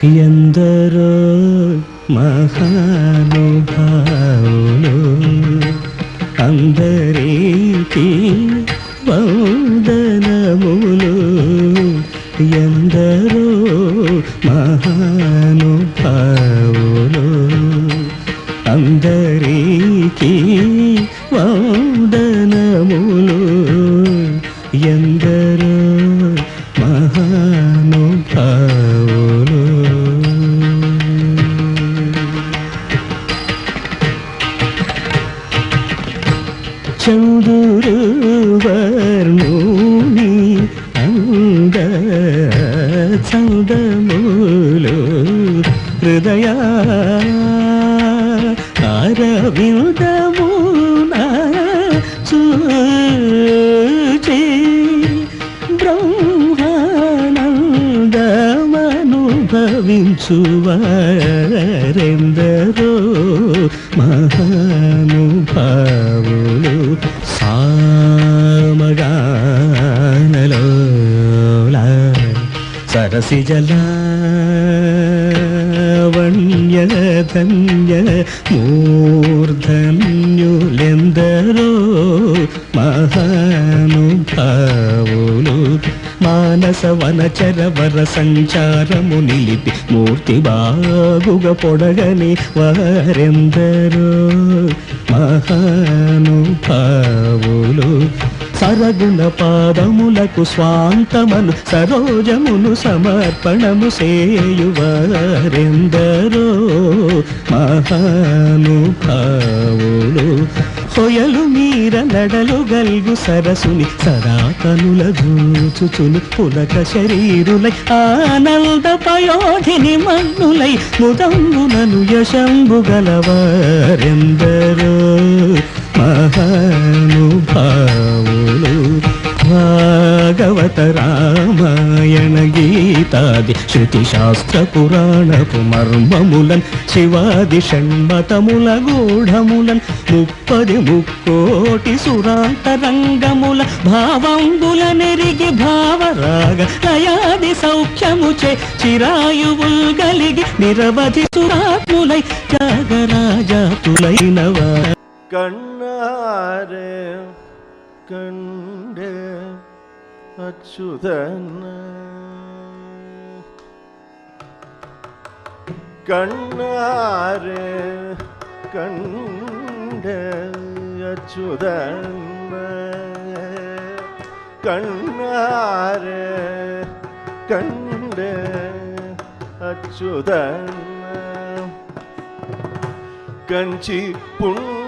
ఎందరో మహానుభావులు అందరికి వందనములు ఎందరో మహానుభావు చందురు వర్ణుని అంద చందములు హృదయ అరవిందమున చూచి బ్రహ్మానందమనుభవించువారెందరో మహానుభావులు సామగానలోల సరసిజల వణ్య ధన్య మూర్ధన్యులెందరో మహానుభావులు మానస వనచర సంచారము నిలిపి మూర్తి బాగుగ పొడగని వారెందరో మహానుభావులు. సరగుణ పాదములకు స్వాంతమను సరోజమును సమర్పణము సేయువారెందరో మహానుభావులు. సొయలు మీర నడలు గల్గు సరసుని సరాతనుల దూచుచును పులక శరీరులై ఆనంద పయోధిని మన్నులై ముదంబునను యశంబు గలవారెందరో మహానుభావ భాగవత రామాయణ గీతాది శృతి శాస్త్ర పురాణపు మర్మములన్ శివాది షణ్మతముల గూఢములన్ ముప్పది ముక్కోటి సురాంతరంగముల భావంబుల నెరిగి భావరాగ లయాది సౌఖ్యముచే చిరాయువుల్ గలిగి నిరవధి సురాత్ములై త్యాగరాజాతులైనవ కన్నారే కండే അച്യുതൻ. കണ്ണാരെ കണ്ട അച്യുതൻ. കണ്ണാരെ കണ്ട അച്യുതൻ. കഞ്ചി പുണ്യ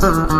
Uh-huh.